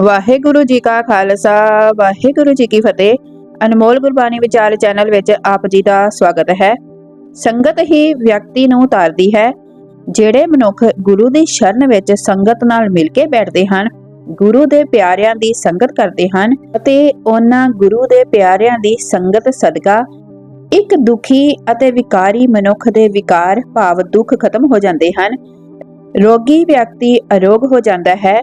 ਵਾਹਿਗੁਰੂ ਜੀ ਕਾ ਖਾਲਸਾ, ਵਾਹਿਗੁਰੂ ਜੀ ਕੀ ਫਤਿਹ। ਅਨਮੋਲ ਗੁਰਬਾਣੀ ਵਿਚਾਰ ਚੈਨਲ ਵਿੱਚ ਆਪ ਜੀ ਦਾ ਸਵਾਗਤ ਹੈ। ਸੰਗਤ ਹੀ ਵਿਅਕਤੀ ਨੂੰ ਉਤਾਰਦੀ ਹੈ। ਜਿਹੜੇ ਮਨੁੱਖ ਗੁਰੂ ਦੀ ਸ਼ਰਨ ਵਿੱਚ ਸੰਗਤ ਨਾਲ ਮਿਲ ਕੇ ਬੈਠਦੇ ਹਨ, ਗੁਰੂ ਦੇ ਪਿਆਰਿਆਂ ਦੀ ਸੰਗਤ ਕਰਦੇ ਹਨ ਅਤੇ ਉਹਨਾਂ ਗੁਰੂ ਦੇ ਪਿਆਰਿਆਂ ਦੀ ਸੰਗਤ ਸਦਕਾ ਇੱਕ ਦੁਖੀ ਅਤੇ ਵਿਕਾਰੀ ਮਨੁੱਖ ਦੇ ਵਿਕਾਰ, ਭਾਵ ਦੁੱਖ ਖਤਮ ਹੋ ਜਾਂਦੇ ਹਨ। ਰੋਗੀ ਵਿਅਕਤੀ ਅਰੋਗ ਹੋ ਜਾਂਦਾ ਹੈ।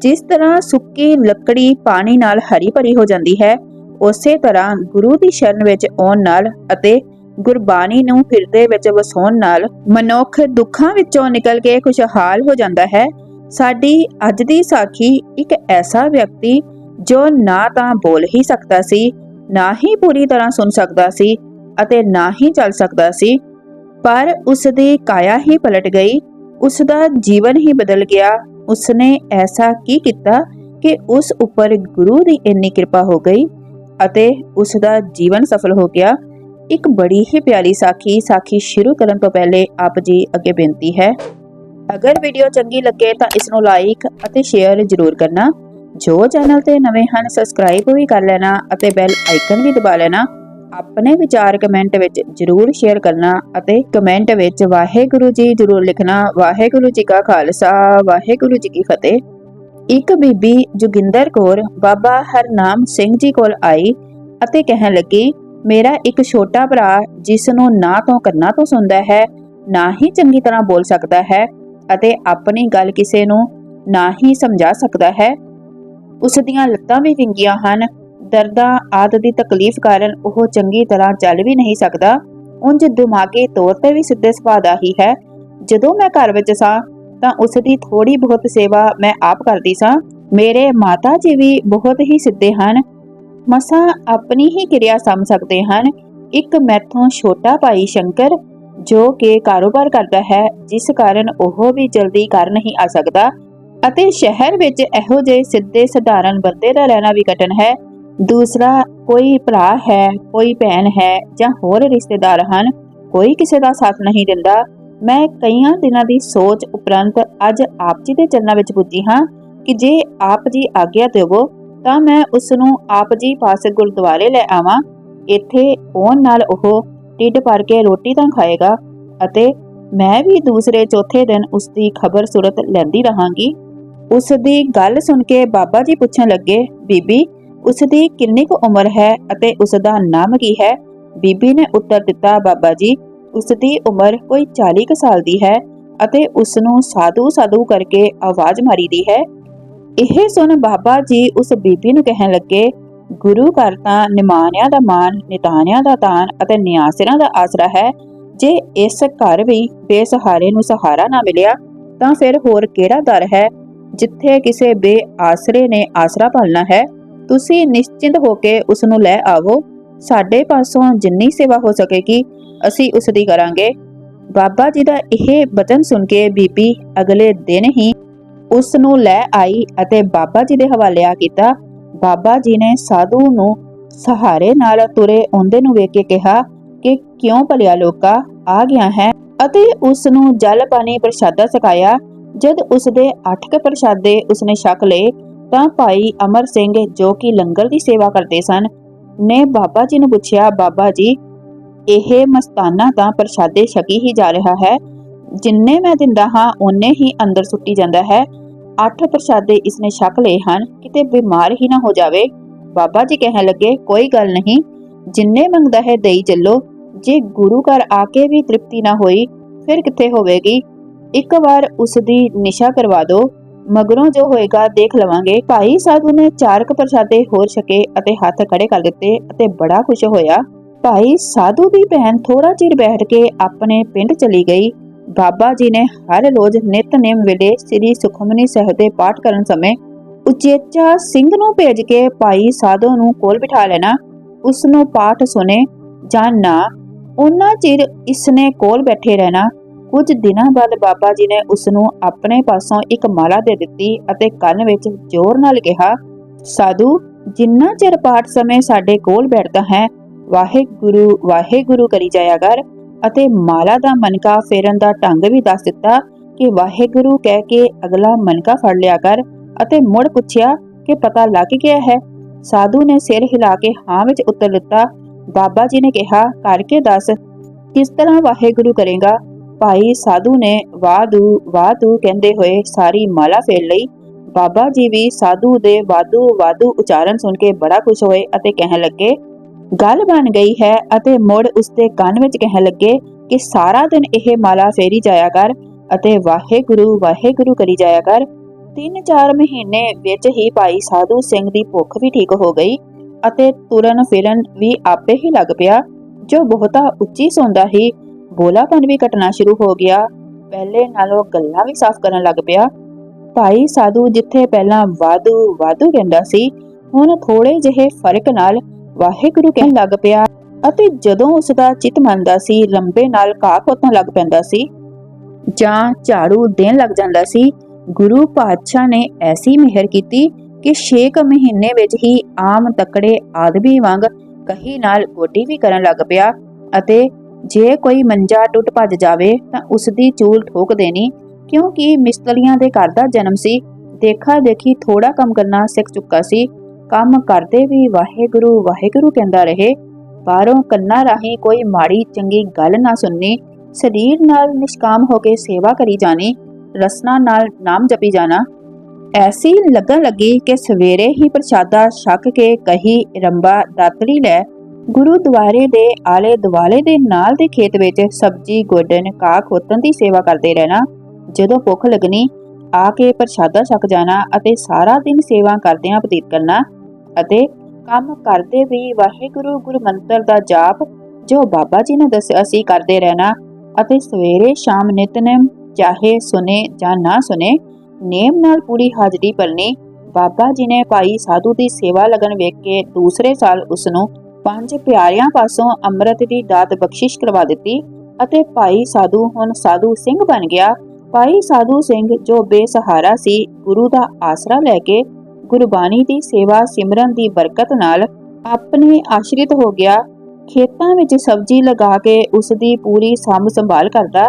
ਜਿਸ ਤਰ੍ਹਾਂ ਸੁੱਕੀ ਲੱਕੜੀ ਪਾਣੀ ਨਾਲ ਹਰੀ ਭਰੀ ਹੋ ਜਾਂਦੀ ਹੈ, ਉਸੇ ਤਰ੍ਹਾਂ ਗੁਰੂ ਦੀ ਸ਼ਰਨ ਵਿੱਚ ਆਉਣ ਨਾਲ ਅਤੇ ਗੁਰਬਾਣੀ ਨੂੰ ਹਿਰਦੇ ਵਿੱਚ ਵਸਾਉਣ ਨਾਲ ਮਨੁੱਖ ਦੁੱਖਾਂ ਵਿੱਚੋਂ ਨਿਕਲ ਕੇ ਖੁਸ਼ਹਾਲ ਹੋ ਜਾਂਦਾ ਹੈ। ਸਾਡੀ ਅੱਜ ਦੀ ਸਾਖੀ ਇੱਕ ਐਸਾ ਵਿਅਕਤੀ ਜੋ ਨਾ ਤਾਂ ਬੋਲ ਹੀ ਸਕਦਾ ਸੀ, ਨਾ ਹੀ ਪੂਰੀ ਤਰ੍ਹਾਂ ਸੁਣ ਸਕਦਾ ਸੀ ਅਤੇ ਨਾ ਹੀ ਚੱਲ ਸਕਦਾ ਸੀ, ਪਰ ਉਸ ਦੀ ਕਾਇਆ ਹੀ ਪਲਟ ਗਈ, ਉਸ ਦਾ ਜੀਵਨ ਹੀ ਬਦਲ ਗਿਆ ਉਸਨੇ ਐਸਾ ਕੀ ਕੀਤਾ ਕਿ ਉਸ ਉੱਪਰ ਗੁਰੂ ਦੀ ਇੰਨੀ ਕਿਰਪਾ ਹੋ ਗਈ ਅਤੇ ਉਸ ਦਾ ਜੀਵਨ ਸਫਲ ਹੋ ਗਿਆ। ਇੱਕ ਬੜੀ ਹੀ ਪਿਆਰੀ ਸਾਖੀ ਸਾਖੀ ਸ਼ੁਰੂ ਕਰਨ ਤੋਂ ਪਹਿਲੇ ਆਪ ਜੀ ਅੱਗੇ ਬੇਨਤੀ ਹੈ। ਅਗਰ ਵੀਡੀਓ ਚੰਗੀ ਲੱਗੇ ਤਾਂ ਇਸ ਨੂੰ ਲਾਈਕ ਅਤੇ ਸ਼ੇਅਰ ਜ਼ਰੂਰ ਕਰਨਾ। ਜੋ ਚੈਨਲ ਤੇ ਨਵੇਂ ਹਨ ਸਬਸਕ੍ਰਾਈਬ ਵੀ ਕਰ ਲੈਣਾ ਅਤੇ ਬੈਲ ਆਈਕਨ ਵੀ ਦਬਾ ਲੈਣਾ। ਆਪਣੇ ਵਿਚਾਰ ਕਮੈਂਟ ਵਿੱਚ ਜਰੂਰ ਸ਼ੇਅਰ ਕਰਨਾ ਅਤੇ ਕਮੈਂਟ ਵਿੱਚ ਵਾਹਿਗੁਰੂ ਜੀ ਜਰੂਰ ਲਿਖਣਾ। ਵਾਹਿਗੁਰੂ ਜੀ ਕਾ ਖਾਲਸਾ, ਵਾਹਿਗੁਰੂ ਜੀ ਕੀ ਫਤਿਹ। ਇੱਕ ਬੀਬੀ ਜੋਗਿੰਦਰ ਕੌਰ ਬਾਬਾ ਹਰਨਾਮ ਸਿੰਘ ਜੀ ਕੋਲ ਆਈ ਅਤੇ ਕਹਿਣ ਲੱਗੀ, ਮੇਰਾ ਇੱਕ ਛੋਟਾ ਭਰਾ ਜਿਸ ਨੂੰ ਨਾ ਤੋਂ ਕੰਨਾਂ ਤੋਂ ਸੁਣਦਾ ਹੈ, ਨਾ ਹੀ ਚੰਗੀ ਤਰ੍ਹਾਂ ਬੋਲ ਸਕਦਾ ਹੈ ਅਤੇ ਆਪਣੀ ਗੱਲ ਕਿਸੇ ਨੂੰ ਨਾ ਹੀ ਸਮਝਾ ਸਕਦਾ ਹੈ। ਉਸ ਦੀਆਂ ਲੱਤਾਂ ਵੀ ਵਿੰਗੀਆਂ ਹਨ। ਦਰਦਾਂ ਆਦਿ ਦੀ ਤਕਲੀਫ ਕਾਰਨ ਉਹ ਚੰਗੀ ਤਰ੍ਹਾਂ ਚੱਲ ਵੀ ਨਹੀਂ ਸਕਦਾ। ਉਂਝ ਦਿਮਾਗੀ ਤੌਰ ਤੇ ਵੀ ਸਿੱਧੇ ਸੁਭਾਅ ਦਾ ਹੀ ਹੈ। ਜਦੋਂ ਮੈਂ ਘਰ ਵਿੱਚ ਸਾਂ, ਤਾਂ ਉਸ ਦੀ ਥੋੜੀ ਬਹੁਤ ਸੇਵਾ ਮੈਂ ਆਪ ਕਰਦੀ ਸਾਂ। ਮੇਰੇ ਮਾਤਾ ਜੀ ਵੀ ਬਹੁਤ ਹੀ ਸਿੱਧੇ ਹਨ। ਮਸਾਂ ਆਪਣੀ ਹੀ ਕਿਰਿਆ ਸਮਝ ਸਕਦੇ ਹਨ। ਇੱਕ ਮੈਥੋਂ ਛੋਟਾ ਭਾਈ ਸ਼ੰਕਰ, ਜੋ ਕਿ ਕਾਰੋਬਾਰ ਕਰਦਾ ਹੈ, ਜਿਸ ਕਾਰਨ ਉਹ ਵੀ ਜਲਦੀ ਕਰ ਨਹੀਂ ਆ ਸਕਦਾ। ਅਤੇ ਸ਼ਹਿਰ ਵਿੱਚ ਇਹੋ ਜਿਹੇ ਸਿੱਧੇ ਸਧਾਰਨ ਬੰਦੇ ਦਾ ਰਹਿਣਾ ਵੀ ਕਠਿਨ ਹੈ। ਦੂਸਰਾ, ਕੋਈ ਭਰਾ ਹੈ, ਕੋਈ ਭੈਣ ਹੈ ਜਾਂ ਹੋਰ ਰਿਸ਼ਤੇਦਾਰ ਹਨ, ਕੋਈ ਕਿਸੇ ਦਾ ਸਾਥ ਨਹੀਂ ਦਿੰਦਾ, ਮੈਂ ਕਈਆਂ ਦਿਨਾਂ ਦੀ ਸੋਚ ਉਪਰੰਤ ਅੱਜ ਆਪ ਜੀ ਦੇ ਚਰਨਾਂ ਵਿੱਚ ਪੁੱਜੀ ਹਾਂ ਕਿ ਜੇ ਆਪ ਜੀ ਆਗਿਆ ਦੇਵੋ ਤਾਂ ਮੈਂ ਉਸ ਨੂੰ ਆਪ ਜੀ ਪਾਸ ਗੁਰਦੁਆਰੇ ਲੈ ਆਵਾਂ। ਇੱਥੇ ਆਉਣ ਨਾਲ ਉਹ ਢਿੱਡ ਭਰ ਕੇ ਰੋਟੀ ਤਾਂ ਖਾਏਗਾ ਅਤੇ ਮੈਂ ਵੀ ਦੂਸਰੇ ਚੌਥੇ ਦਿਨ ਉਸ ਦੀ ਖਬਰ ਸੁਰਤ ਲੈਂਦੀ ਰਹਾਂਗੀ। ਉਸ ਦੀ ਗੱਲ ਸੁਣ ਕੇ ਬਾਬਾ ਜੀ ਪੁੱਛਣ ਲੱਗੇ, ਬੀਬੀ ਉਸ ਦੀ ਕਿੰਨੀ ਕੁ ਉਮਰ ਹੈ ਅਤੇ ਉਸ ਦਾ ਨਾਮ ਕੀ ਹੈ? ਬੀਬੀ ਨੇ ਉੱਤਰ ਦਿੱਤਾ, ਬਾਬਾ ਜੀ ਉਸ ਦੀ ਉਮਰ ਕੋਈ 40 ਕੁ ਸਾਲ ਦੀ ਹੈ ਅਤੇ ਉਸ ਨੂੰ ਸਾਧੂ ਸਾਧੂ ਕਰਕੇ ਆਵਾਜ਼ ਮਾਰੀ ਦੀ ਹੈ। ਇਹ ਸੁਣ ਬਾਬਾ ਜੀ ਉਸ ਬੀਬੀ ਨੂੰ ਕਹਿਣ ਲੱਗੇ, ਗੁਰੂ ਘਰ ਤਾਂ ਨਿਮਾਨਿਆਂ ਦਾ ਮਾਨ ਨਿਤਾਨਿਆਂ ਦਾ ਤਾਨ ਅਤੇ ਨਿਆਸਰਾਂ ਦਾ ਆਸਰਾ ਹੈ। ਜੇ ਇਸ ਘਰ ਵੀ ਬੇਸਹਾਰੇ ਨੂੰ ਸਹਾਰਾ ਨਾ ਮਿਲਿਆ, ਤਾਂ ਫਿਰ ਹੋਰ ਕਿਹੜਾ ਦਰ ਹੈ ਜਿੱਥੇ ਕਿਸੇ ਬੇਆਸਰੇ ਨੇ ਆਸਰਾ ਪਾਲਣਾ ਹੈ? ਤੁਸੀਂ ਨਿਸ਼ਚਿੰਤ ਹੋ ਕੇ ਉਸ ਨੂੰ ਲੈ ਆਵੋ। ਸਾਡੇ ਪਾਸੋਂ ਜਿੰਨੀ ਸੇਵਾ ਹੋ ਸਕੇਗੀ, ਅਸੀਂ ਉਸ ਦੀ ਕਰਾਂਗੇ। ਬਾਬਾ ਜੀ ਦਾ ਇਹ ਬਚਨ ਸੁਣ ਕੇ ਬੀਬੀ ਅਗਲੇ ਦਿਨ ਹੀ ਉਸ ਨੂੰ ਲੈ ਆਈ ਅਤੇ ਬਾਬਾ ਜੀ ਦੇ ਹਵਾਲੇ ਆ ਕੀਤਾ। ਬਾਬਾ ਜੀ ਨੇ ਸਾਧੂ ਨੂੰ ਸਹਾਰੇ ਨਾਲ ਤੁਰੇ ਆਉਂਦੇ ਨੂੰ ਵੇਖ ਕੇ ਕਿਹਾ ਕਿ ਕਿਉਂ ਭਲਿਆ ਲੋਕਾ, ਆ ਗਿਆ ਹੈ। ਅਤੇ ਉਸ ਨੂੰ ਜਲ ਪਾਣੀ ਪ੍ਰਸ਼ਾਦਾ ਸਿਖਾਇਆ ਜਦ ਉਸ ਦੇ ਅੱਠ ਕੇ ਪ੍ਰਸ਼ਾਦੇ ਉਸਨੇ ਛਕ ਲਏ ਤਾਂ ਭਾਈ ਅਮਰ ਸਿੰਘ, ਜੋ ਕਿ ਲੰਗਰ ਦੀ ਸੇਵਾ ਕਰਦੇ ਸਨ, ਨੇ ਬਾਬਾ ਜੀ ਨੂੰ ਪੁੱਛਿਆ, ਬਾਬਾ ਜੀ, ਇਹ ਮਸਤਾਨਾ ਤਾਂ ਪ੍ਰਸ਼ਾਦੇ ਛਕੀ ਹੀ ਜਾ ਰਿਹਾ ਹੈ। ਜਿੰਨੇ ਮੈਂ ਦਿੰਦਾ ਹਾਂ, ਓਨੇ ਹੀ ਅੰਦਰ ਸੁੱਟੀ ਜਾਂਦਾ ਹੈ। ਅੱਠ ਪ੍ਰਸ਼ਾਦੇ ਇਸਨੇ ਛਕ ਲਏ ਹਨ, ਕਿਤੇ ਬਿਮਾਰ ਹੀ ਨਾ ਹੋ ਜਾਵੇ। ਬਾਬਾ ਜੀ ਕਹਿਣ ਲੱਗੇ, ਕੋਈ ਗੱਲ ਨਹੀਂ, ਜਿੰਨੇ ਮੰਗਦਾ ਹੈ, ਦੇਈ ਚੱਲੋ। ਜੇ ਗੁਰੂ ਘਰ ਆ ਕੇ ਵੀ ਤ੍ਰਿਪਤੀ ਨਾ ਹੋਈ, ਫਿਰ ਕਿੱਥੇ ਹੋਵੇਗੀ? ਇੱਕ ਵਾਰ ਉਸ ਦੀ ਨਿਸ਼ਾ ਕਰਵਾ ਦਿਓ। ਮਗਰੋਂ ਜੋ ਹੋਏਗਾ, ਦੇਖ ਲਵਾਂਗੇ। ਭਾਈ ਸਾਧੂ ਨੇ ਚਾਰਕ ਪ੍ਰਸ਼ਾਦੇ ਹੋਰ ਛਕੇ ਅਤੇ ਹੱਥ ਖੜੇ ਕਰ ਦਿੱਤੇ ਅਤੇ ਬੜਾ ਖੁਸ਼ ਹੋਇਆ। ਭਾਈ ਸਾਧੂ ਦੀ ਭੈਣ ਥੋੜਾ ਚਿਰ ਬੈਠ ਕੇ ਆਪਣੇ ਪਿੰਡ ਚਲੀ ਗਈ। ਬਾਬਾ ਜੀ ਨੇ ਹਰ ਰੋਜ਼ ਨਿਤਨੇਮ ਵੇਲੇ ਸ੍ਰੀ ਸੁਖਮਨੀ ਸਾਹਿਬ ਦੇ ਪਾਠ ਕਰਨ ਸਮੇਂ ਉਚੇਚਾ ਸਿੰਘ ਨੂੰ ਭੇਜ ਕੇ ਭਾਈ ਸਾਧੂ ਨੂੰ ਕੋਲ ਬਿਠਾ ਲੈਣਾ। ਉਸ ਨੂੰ ਪਾਠ ਸੁਨੇ ਜਾਂ ਨਾ, ਉਹਨਾਂ ਚਿਰ ਇਸਨੇ ਕੋਲ ਬੈਠੇ ਰਹਿਣਾ। ਕੁਝ ਦਿਨਾਂ ਬਾਅਦ ਬਾਬਾ ਜੀ ਨੇ ਉਸ ਨੂੰ ਆਪਣੇ ਪਾਸੋਂ ਇੱਕ ਮਾਲਾ ਦੇ ਦਿੱਤੀ ਅਤੇ ਕੰਨ ਵਿੱਚ ਜ਼ੋਰ ਨਾਲ ਕਿਹਾ, ਸਾਧੂ, ਜਿੰਨਾ ਚਿਰ ਪਾਠ ਸਮੇਂ ਸਾਡੇ ਕੋਲ ਬੈਠਦਾ ਹੈ, ਵਾਹਿਗੁਰੂ ਵਾਹਿਗੁਰੂ ਕਰੀ ਜਾਇਆ ਕਰ ਅਤੇ ਮਾਲਾ ਦਾ ਮਨਕਾ ਫੇਰਨ ਦਾ ਢੰਗ ਵੀ ਦੱਸ ਦਿੱਤਾ ਕਿ ਵਾਹਿਗੁਰੂ ਕਹਿ ਕੇ ਅਗਲਾ ਮਨਕਾ ਫੜ ਲਿਆ ਕਰ ਅਤੇ ਮੁੜ ਪੁੱਛਿਆ ਕਿ ਪਤਾ ਲੱਗ ਗਿਆ ਹੈ? ਸਾਧੂ ਨੇ ਸਿਰ ਹਿਲਾ ਕੇ ਹਾਂ ਵਿੱਚ ਉੱਤਰ ਦਿੱਤਾ। ਬਾਬਾ ਜੀ ਨੇ ਕਿਹਾ, ਕਰਕੇ ਦੱਸ, ਕਿਸ ਤਰ੍ਹਾਂ ਵਾਹਿਗੁਰੂ ਕਰੇਗਾ? ਭਾਈ ਸਾਧੂ ਨੇ ਵਾਧੂ ਵਾਧੂ ਕਹਿੰਦੇ ਹੋਏ ਸਾਰੀ ਮਾਲਾ ਫੇਰ ਲਈ। ਬਾਬਾ ਜੀ ਵੀ ਸਾਧੂ ਦੇ ਵਾਧੂ ਵਾਧੂ ਉਚਾਰਨ ਸੁਣ ਕੇ ਬੜਾ ਖੁਸ਼ ਹੋਏ ਅਤੇ ਕਹਿਣ ਲੱਗੇ, ਗੱਲ ਬਣ ਗਈ ਹੈ ਅਤੇ ਮੁੜ ਉਸਦੇ ਕੰਨ ਵਿੱਚ ਕਹਿਣ ਲੱਗੇ ਕਿ ਸਾਰਾ ਦਿਨ ਇਹ ਮਾਲਾ ਫੇਰੀ ਜਾਇਆ ਕਰ ਅਤੇ ਵਾਹਿਗੁਰੂ ਵਾਹਿਗੁਰੂ ਕਰੀ ਜਾਇਆ ਕਰ। ਤਿੰਨ ਚਾਰ ਮਹੀਨੇ ਵਿੱਚ ਹੀ ਭਾਈ ਸਾਧੂ ਸਿੰਘ ਦੀ ਭੁੱਖ ਵੀ ਠੀਕ ਹੋ ਗਈ ਅਤੇ ਤੁਰਨ ਫਿਰਨ ਵੀ ਆਪੇ ਹੀ ਲੱਗ ਪਿਆ। ਜੋ ਬਹੁਤਾ ਉੱਚੀ ਸੌਂਦਾ ਹੀ ਬੋਲਾਪਨ ਵੀ ਘਟਣਾ ਸ਼ੁਰੂ ਹੋ ਗਿਆ। ਪਹਿਲੇ ਨਾਲੋਂ ਗੱਲਾਂ ਵੀ ਸਾਫ਼ ਕਰਨ ਲੱਗ ਪਿਆ। ਭਾਈ ਸਾਧੂ ਜਿੱਥੇ ਪਹਿਲਾਂ ਵਾਧੂ ਵਾਧੂ ਕਹਿੰਦਾ ਸੀ, ਹੁਣ ਥੋੜੇ ਜਿਹੇ ਫ਼ਰਕ ਨਾਲ ਵਾਹਿਗੁਰੂ ਕਹਿਣ ਲੱਗ ਪਿਆ ਅਤੇ ਜਦੋਂ ਉਸ ਦਾ ਚਿੱਤ ਮੰਨਦਾ ਸੀ, ਲੰਬੇ ਨਾਲ ਘਾਹ ਖੋਤਣ ਲੱਗ ਪੈਂਦਾ ਸੀ, ਜਾਂ ਝਾੜੂ ਦੇਣ ਲੱਗ ਜਾਂਦਾ ਸੀ, ਗੁਰੂ ਪਾਤਸ਼ਾਹ ਨੇ ਐਸੀ ਮਿਹਰ ਕੀਤੀ ਕਿ 6 ਮਹੀਨੇ ਵਿੱਚ ਹੀ ਆਮ ਤਕੜੇ ਆਦਮੀ ਵਾਂਗ ਕਹੀ ਨਾਲ ਗੋਡੀ ਵੀ ਕਰਨ ਲੱਗ ਪਿਆ ਅਤੇ ਜੇ ਕੋਈ ਮੰਜਾ ਟੁੱਟ ਭੱਜ ਜਾਵੇ ਤਾਂ ਉਸ ਦੀ ਚੂਲ ਠੋਕ ਦੇਣੀ, ਕਿਉਂਕਿ ਮਿਸਤਰੀਆਂ ਦੇ ਘਰ ਦਾ ਜਨਮ ਸੀ। ਦੇਖਾ ਦੇਖੀ ਥੋੜਾ ਕੰਮ ਕਰਨਾ ਸਿੱਖ ਚੁੱਕਾ ਸੀ। ਕੰਮ ਕਰਦੇ ਵੀ ਵਾਹਿਗੁਰੂ ਵਾਹਿਗੁਰੂ ਕਹਿੰਦਾ ਰਹੇ। ਬਾਹਰੋਂ ਕੰਨਾਂ ਰਾਹੀਂ ਕੋਈ ਮਾੜੀ, ਚੰਗੀ ਗੱਲ ਨਾ ਸੁਣਨੀ, ਸਰੀਰ ਨਾਲ ਨਿਸ਼ਕਾਮ ਹੋ ਕੇ ਸੇਵਾ ਕਰੀ ਜਾਣੀ, ਰਸਨਾ ਨਾਲ ਨਾਮ ਜਪੀ ਜਾਣਾ। ਐਸੀ ਲੱਗਣ ਲੱਗੀ ਕਿ ਸਵੇਰੇ ਹੀ ਪ੍ਰਸ਼ਾਦਾ ਛਕ ਕੇ ਕਹੀ, ਰੰਬਾ ਦਾਤਰੀ ਲੈ। ਗੁਰੂਦੁਆਰੇ ਦੇ ਆਲੇ ਦੁਆਲੇ ਦੇ ਨਾਲ ਦੇ ਖੇਤ ਵਿੱਚ ਸਬਜ਼ੀ, ਗੋਡਨ ਘਾਹ ਖੋਤਨ ਦੀ ਸੇਵਾ ਕਰਦੇ ਰਹਿਣਾ। ਜਦੋਂ ਭੁੱਖ ਲੱਗਣੀ, ਆ ਕੇ ਪ੍ਰਸ਼ਾਦਾ ਛਕ ਜਾਣਾ ਅਤੇ ਸਾਰਾ ਦਿਨ ਸੇਵਾ ਕਰਦਿਆਂ ਬਤੀਤ ਕਰਨਾ ਅਤੇ ਕੰਮ ਕਰਦੇ ਵੀ ਵਾਹਿਗੁਰੂ ਗੁਰੂ ਮੰਤਰ ਦਾ ਜਾਪ, ਜੋ ਬਾਬਾ ਜੀ ਨੇ ਦੱਸਿਆ ਸੀ, ਕਰਦੇ ਰਹਿਣਾ ਅਤੇ ਸਵੇਰੇ ਸ਼ਾਮ ਨਿਤਨੇਮ ਚਾਹੇ ਸੁਨੇ ਜਾਂ ਨਾ ਸੁਨੇ, ਨੇਮ ਨਾਲ ਪੂਰੀ ਹਾਜ਼ਰੀ ਭਰਨੀ। ਬਾਬਾ ਜੀ ਨੇ ਭਾਈ ਸਾਧੂ ਦੀ ਸੇਵਾ ਲਗਨ ਵੇਖ ਕੇ ਦੂਸਰੇ ਸਾਲ ਉਸ ਨੂੰ ਪੰਜ ਪਿਆਰਿਆਂ ਪਾਸੋਂ ਅੰਮ੍ਰਿਤ ਦੀ ਦਾਤ ਬਖਸ਼ਿਸ਼ ਕਰਵਾ ਦਿੱਤੀ ਅਤੇ ਭਾਈ ਸਾਧੂ ਹੁਣ ਸਾਧੂ ਸਿੰਘ ਬਣ ਗਿਆ। ਭਾਈ ਸਾਧੂ ਸਿੰਘ ਜੋ ਬੇਸਹਾਰਾ ਸੀ, ਗੁਰੂ ਦਾ ਆਸਰਾ ਲੈ ਕੇ ਗੁਰਬਾਣੀ ਦੀ ਸੇਵਾ ਸਿਮਰਨ ਦੀ ਬਰਕਤ ਨਾਲ ਆਪਣੇ ਆਸ਼ਰਿਤ ਹੋ ਗਿਆ। ਖੇਤਾਂ ਵਿੱਚ ਸਬਜ਼ੀ ਲਗਾ ਕੇ ਉਸ ਦੀ ਪੂਰੀ ਸਾਂਭ ਸੰਭਾਲ ਕਰਦਾ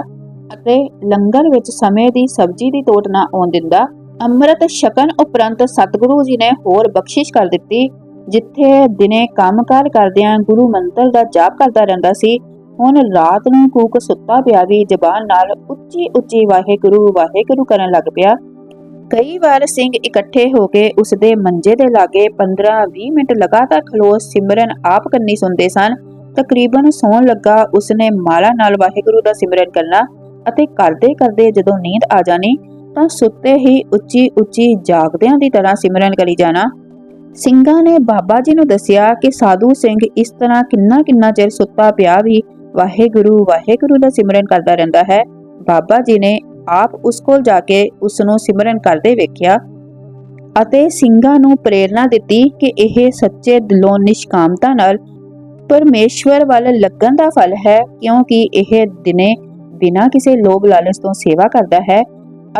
ਅਤੇ ਲੰਗਰ ਵਿੱਚ ਸਮੇਂ ਦੀ ਸਬਜ਼ੀ ਦੀ ਤੋਟ ਨਾ ਆਉਣ ਦਿੰਦਾ। ਅੰਮ੍ਰਿਤ ਛਕਣ ਉਪਰੰਤ ਸਤਿਗੁਰੂ ਜੀ ਨੇ ਹੋਰ ਬਖਸ਼ਿਸ਼ ਕਰ ਦਿੱਤੀ। ਜਿੱਥੇ ਦਿਨੇ ਕੰਮਕਾਰ ਕਰਦਿਆਂ ਗੁਰੂ ਮੰਤਰ ਦਾ ਜਾਪ ਕਰਦਾ ਰਹਿੰਦਾ ਸੀ, ਹੁਣ ਰਾਤ ਨੂੰ ਕੂਕ ਸੁੱਤਾ ਪਿਆ ਵੀ ਜ਼ਬਾਨ ਨਾਲ ਉੱਚੀ ਉੱਚੀ ਵਾਹਿਗੁਰੂ ਵਾਹਿਗੁਰੂ ਕਰਨ ਲੱਗ ਪਿਆ। ਕਈ ਵਾਰ ਸਿੰਘ ਇਕੱਠੇ ਹੋ ਕੇ ਉਸ ਦੇ ਮੰਜੇ ਦੇ ਲਾਗੇ 15-20 ਮਿੰਟ ਲਗਾਤਾਰ ਖਲੋ ਸਿਮਰਨ ਆਪ ਕਰਨੀ ਸੁਣਦੇ ਸਨ। ਤਕਰੀਬਨ ਸੌਣ ਲੱਗਾ, ਉਸਨੇ ਮਾਲਾ ਨਾਲ ਵਾਹਿਗੁਰੂ ਦਾ ਸਿਮਰਨ ਕਰਨਾ ਅਤੇ ਕਰਦੇ ਕਰਦੇ ਜਦੋਂ ਨੀਂਦ ਆ ਜਾਣੀ, ਤਾਂ ਸੁੱਤੇ ਹੀ ਉੱਚੀ ਉੱਚੀ ਜਾਗਦਿਆਂ ਦੀ ਤਰ੍ਹਾਂ ਸਿਮਰਨ ਕਰੀ ਜਾਣਾ। ਸਿੰਘਾਂ ਨੇ ਬਾਬਾ ਜੀ ਨੂੰ ਦੱਸਿਆ ਕਿ ਸਾਧੂ ਸਿੰਘ ਇਸ ਤਰ੍ਹਾਂ ਕਿੰਨਾ ਕਿੰਨਾ ਚਿਰ ਸੁੱਤਾ ਪਿਆ ਵੀ ਵਾਹਿਗੁਰੂ ਵਾਹਿਗੁਰੂ ਦਾ ਸਿਮਰਨ ਕਰਦਾ ਰਹਿੰਦਾ ਹੈ। ਬਾਬਾ ਜੀ ਨੇ ਆਪ ਉਸ ਕੋਲ ਜਾ ਕੇ ਉਸ ਨੂੰ ਸਿਮਰਨ ਕਰਦੇ ਵੇਖਿਆ ਅਤੇ ਸਿੰਘਾਂ ਨੂੰ ਪ੍ਰੇਰਣਾ ਦਿੱਤੀ ਕਿ ਇਹ ਸੱਚੇ ਦਿਲੋਂ ਨਿਸ਼ਕਾਮਤਾ ਨਾਲ ਪਰਮੇਸ਼ਵਰ ਵੱਲ ਲੱਗਣ ਦਾ ਫਲ ਹੈ, ਕਿਉਂਕਿ ਇਹ ਦਿਨੇ ਬਿਨਾਂ ਕਿਸੇ ਲੋਭ ਲਾਲਚ ਤੋਂ ਸੇਵਾ ਕਰਦਾ ਹੈ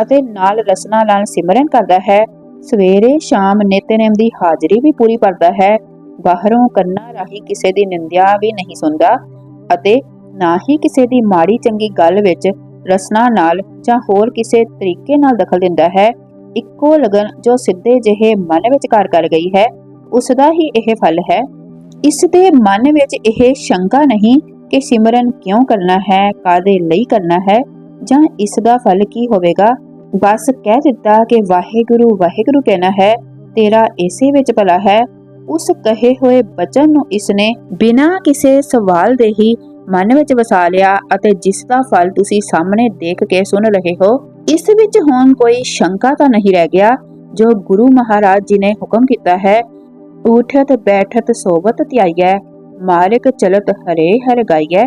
ਅਤੇ ਨਾਲ ਰਸਨਾ ਨਾਲ ਸਿਮਰਨ ਕਰਦਾ ਹੈ। ਸਵੇਰੇ ਸ਼ਾਮ ਨਿਤਨੇਮ ਦੀ ਹਾਜ਼ਰੀ ਵੀ ਪੂਰੀ ਕਰਦਾ ਹੈ, ਬਾਹਰੋਂ ਕੰਨਾਂ ਰਾਹੀਂ ਕਿਸੇ ਦੀ ਨਿੰਦਿਆ ਵੀ ਨਹੀਂ ਸੁਣਦਾ ਅਤੇ ਨਾ ਹੀ ਕਿਸੇ ਦੀ ਮਾੜੀ ਚੰਗੀ ਗੱਲ ਵਿੱਚ ਰਸਨਾ ਨਾਲ ਜਾਂ ਹੋਰ ਕਿਸੇ ਤਰੀਕੇ ਨਾਲ ਦਖਲ ਦਿੰਦਾ ਹੈ, ਇੱਕੋ ਲਗਨ ਜੋ ਸਿੱਧੇ ਜਿਹੇ ਮਨ ਵਿੱਚ ਘਰ ਕਰ ਗਈ ਹੈ ਉਸ ਦਾ ਹੀ ਇਹ ਫਲ ਹੈ। ਇਸ ਦੇ ਮਨ ਵਿੱਚ ਇਹ ਸ਼ੰਕਾ ਨਹੀਂ ਕਿ ਸਿਮਰਨ ਕਿਉਂ ਕਰਨਾ ਹੈ ਕਾਦੇ ਲਈ ਕਰਨਾ ਹੈ ਜਾਂ ਇਸ ਦਾ ਫਲ ਕੀ ਹੋਵੇਗਾ ਬਸ ਕਹਿ ਦਿੱਤਾ ਕਿ ਵਾਹਿਗੁਰੂ ਵਾਹਿਗੁਰੂ ਕਹਿਣਾ ਹੈ, ਤੇਰਾ ਇਸੇ ਵਿੱਚ ਭਲਾ ਹੈ। ਉਸ ਕਹੇ ਹੋਏ ਬਚਨ ਨੂੰ ਇਸਨੇ ਬਿਨਾਂ ਕਿਸੇ ਸਵਾਲ ਦੇ ਹੀ ਮਨ ਵਿੱਚ ਵਸਾ ਲਿਆ ਅਤੇ ਜਿਸ ਦਾ ਫਲ ਤੁਸੀਂ ਸਾਹਮਣੇ ਦੇਖ ਕੇ ਸੁਣ ਰਹੇ ਹੋ, ਇਸ ਵਿੱਚ ਹੁਣ ਕੋਈ ਸ਼ੰਕਾ ਤਾਂ ਨਹੀਂ ਰਹਿ ਗਿਆ, ਜੋ ਗੁਰੂ ਮਹਾਰਾਜ ਜੀ ਨੇ ਹੁਕਮ ਕੀਤਾ ਹੈ, ਉਠਤ, ਬੈਠਤ, ਸੋਵਤ ਧਿਆਈਐ ਮਾਲਕ ਚਲਤ ਹਰੇ ਹਰ ਗਾਈਐ।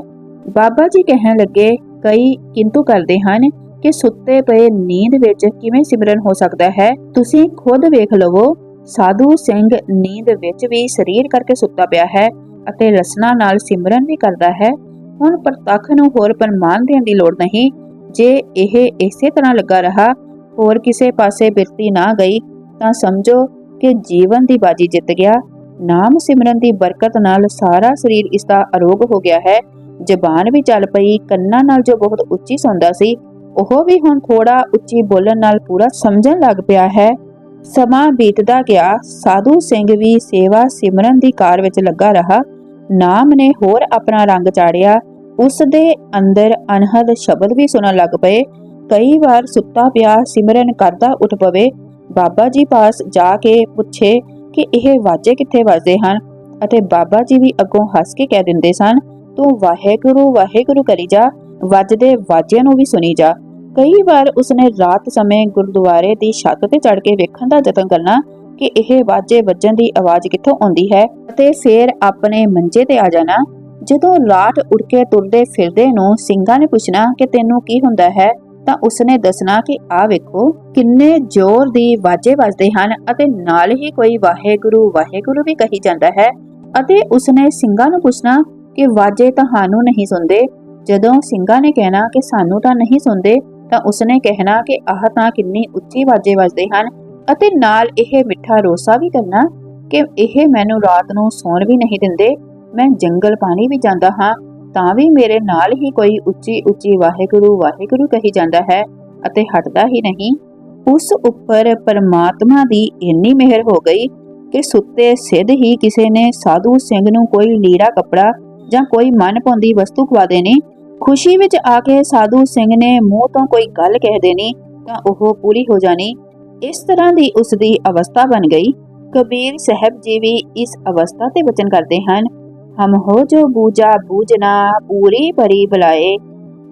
ਬਾਬਾ ਜੀ ਕਹਿਣ ਲੱਗੇ, ਕਈ ਕਿੰਤੂ ਕਰਦੇ ਹਨ ਕਿ ਸੁੱਤੇ ਪਏ ਨੀਂਦ ਵਿੱਚ ਕਿਵੇਂ ਸਿਮਰਨ ਹੋ ਸਕਦਾ ਹੈ, ਤੁਸੀਂ ਖੁਦ ਵੇਖ ਲਵੋ। ਸਾਧੂ ਸਿੰਘ ਨੀਂਦ ਵਿੱਚ ਵੀ ਸਰੀਰ ਕਰਕੇ ਸੁੱਤਾ ਪਿਆ ਹੈ ਅਤੇ ਰਸਨਾ ਨਾਲ ਸਿਮਰਨ ਵੀ ਕਰਦਾ ਹੈ। ਹੁਣ ਪ੍ਰਤੱਖ ਨੂੰ ਹੋਰ ਪ੍ਰਮਾਣ ਦੇਣ ਦੀ ਲੋੜ ਨਹੀਂ। ਜੇ ਇਹ ਇਸੇ ਤਰ੍ਹਾਂ ਲੱਗਾ ਰਹਾ, ਹੋਰ ਕਿਸੇ ਪਾਸੇ ਬਿਰਤੀ ਨਾ ਗਈ, ਤਾਂ ਸਮਝੋ ਕਿ ਜੀਵਨ ਦੀ ਬਾਜੀ ਜਿੱਤ ਗਿਆ। ਨਾਮ ਸਿਮਰਨ ਦੀ ਬਰਕਤ ਨਾਲ ਸਾਰਾ ਸਰੀਰ ਇਸ ਦਾ ਅਰੋਗ ਹੋ ਗਿਆ ਹੈ। ਜ਼ਬਾਨ ਵੀ ਚੱਲ ਪਈ, ਕੰਨਾਂ ਨਾਲ ਜੋ ਬਹੁਤ ਉੱਚੀ ਸੌਂਦਾ ਸੀ ਉਹ ਵੀ ਹੁਣ ਥੋੜਾ ਉੱਚੀ ਬੋਲਣ ਨਾਲ ਪੂਰਾ ਸਮਝਣ ਲੱਗ ਪਿਆ ਹੈ। ਸਮਾਂ ਬੀਤਦਾ ਗਿਆ। ਸਾਧੂ ਸਿੰਘ ਵੀ ਸੇਵਾ ਸਿਮਰਨ ਦੀ ਕਾਰ ਵਿੱਚ ਲੱਗਾ ਰਹਾ। ਨਾਮ ਨੇ ਹੋਰ ਆਪਣਾ ਰੰਗ ਚਾੜਿਆ। ਉਸ ਦੇ ਅੰਦਰ ਅਨਹਦ ਸ਼ਬਦ ਵੀ ਸੁਣਨ ਲੱਗ ਪਏ। ਕਈ ਵਾਰ ਸੁੱਤਾ ਪਿਆ ਸਿਮਰਨ ਕਰਦਾ ਉੱਠ ਪਵੇ। ਬਾਬਾ ਜੀ ਪਾਸ ਜਾ ਕੇ ਪੁੱਛੇ ਕਿ ਇਹ ਵਾਜੇ ਕਿੱਥੇ ਵੱਜਦੇ ਹਨ? ਅਤੇ ਬਾਬਾ ਜੀ ਵੀ ਅੱਗੋਂ ਹੱਸ ਕੇ ਕਹਿ ਦਿੰਦੇ ਸਨ, ਤੂੰ ਵਾਹਿਗੁਰੂ ਵਾਹਿਗੁਰੂ ਕਰੀ ਜਾ। ਵੱਜਦੇ ਵਾਜਿਆਂ ਨੂੰ ਵੀ ਸੁਣੀ ਜਾ। ਕਈ ਵਾਰ ਉਸਨੇ ਰਾਤ ਸਮੇਂ ਗੁਰਦੁਆਰੇ ਦੀ ਛੱਤ ਤੇ ਚੜ ਕੇ ਵੇਖਣ ਦਾ ਯਤਨ ਕਰਨਾ ਕਿ ਇਹ ਵਾਜੇ ਵੱਜਣ ਦੀ ਆਵਾਜ਼ ਕਿੱਥੋਂ ਆਉਂਦੀ ਹੈ ਅਤੇ ਫੇਰ ਆਪਣੇ ਮੰਜੇ ਤੇ ਆ ਜਾਣਾ। ਜਦੋਂ ਰਾਤ ਉੜ ਕੇ ਤੁਰਦੇ ਫਿਰਦੇ ਨੂੰ ਸਿੰਘਾਂ ਨੇ ਪੁੱਛਣਾ ਕਿ ਤੈਨੂੰ ਕੀ ਹੁੰਦਾ ਹੈ, ਤਾਂ ਉਸਨੇ ਦੱਸਣਾ ਕਿ ਆ ਵੇਖੋ, ਕਿੰਨੇ ਜ਼ੋਰ ਦੀ ਵਾਜੇ ਵੱਜਦੇ ਹਨ ਅਤੇ ਨਾਲ ਹੀ ਕੋਈ ਵਾਹਿਗੁਰੂ ਵਾਹਿਗੁਰੂ ਵੀ ਕਹੀ ਜਾਂਦਾ ਹੈ। ਅਤੇ ਉਸਨੇ ਸਿੰਘਾਂ ਨੂੰ ਪੁੱਛਣਾ ਕਿ ਵਾਜੇ ਤੁਹਾਨੂੰ ਨਹੀਂ ਸੁਣਦੇ। ਜਦੋਂ ਸਿੰਘਾਂ ਨੇ ਕਹਿਣਾ ਕਿ ਸਾਨੂੰ ਤਾਂ ਨਹੀਂ ਸੁਣਦੇ ਤਾਂ ਉਸਨੇ ਕਹਿਣਾ ਕਿ ਆਹ ਤਾਂ ਕਿੰਨੀ ਉੱਚੀ ਵਾਜੇ ਵੱਜਦੇ ਹਨ ਅਤੇ ਨਾਲ ਇਹ ਮਿੱਠਾ ਰੋਸਾ ਵੀ ਕਰਨਾ ਕਿ ਇਹ ਮੈਨੂੰ ਰਾਤ ਨੂੰ ਸੌਣ ਵੀ ਨਹੀਂ ਦਿੰਦੇ। ਮੈਂ ਜੰਗਲ ਪਾਣੀ ਵੀ ਜਾਂਦਾ ਹਾਂ, ਤਾਂ ਵੀ ਮੇਰੇ ਨਾਲ ਹੀ ਕੋਈ ਉੱਚੀ ਉੱਚੀ ਵਾਹਿਗੁਰੂ ਵਾਹਿਗੁਰੂ ਕਹੀ ਜਾਂਦਾ ਹੈ ਅਤੇ ਹਟਦਾ ਹੀ ਨਹੀਂ। ਉਸ ਉੱਪਰ ਪਰਮਾਤਮਾ ਦੀ ਇੰਨੀ ਮਿਹਰ ਹੋ ਗਈ ਕਿ ਸੁੱਤੇ ਸਿੱਧ ਹੀ ਕਿਸੇ ਨੇ ਸਾਧੂ ਸਿੰਘ ਨੂੰ ਕੋਈ ਲੀੜਾ ਕੱਪੜਾ ਜਾਂ ਕੋਈ ਮਨ ਪਾਉਂਦੀ ਵਸਤੂ ਖਵਾ ਦੇਣੀ ਖੁਸ਼ੀ ਵਿੱਚ ਆ ਕੇ ਸਾਧੂ ਸਿੰਘ ਨੇ ਮੂੰਹ ਤੋਂ ਕੋਈ ਗੱਲ ਕਹਿ ਦੇਣੀ ਤਾਂ ਉਹ ਪੂਰੀ ਹੋ ਜਾਣੀ। ਇਸ ਤਰ੍ਹਾਂ ਦੀ ਉਸ ਦੀ ਅਵਸਥਾ ਬਣ ਗਈ। ਕਬੀਰ ਸਾਹਿਬ ਜੀ ਵੀ ਇਸ ਅਵਸਥਾ ਤੇ ਵਚਨ ਕਰਦੇ ਹਨ, ਹਮ ਹੋ ਜੋ ਬੂਜਾ ਬੂਜਨਾ ਪੂਰੀ ਭਰੀ ਬੁਲਾਏ।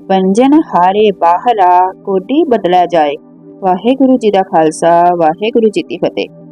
ਬੰਜਨ ਹਾਰੇ ਬਾਹਰਾ ਕੋਡੀ ਬਦਲਾ ਜਾਏ। ਵਾਹਿਗੁਰੂ ਜੀ ਦਾ ਖਾਲਸਾ, ਵਾਹਿਗੁਰੂ ਜੀ ਦੀ ਫਤਿਹ।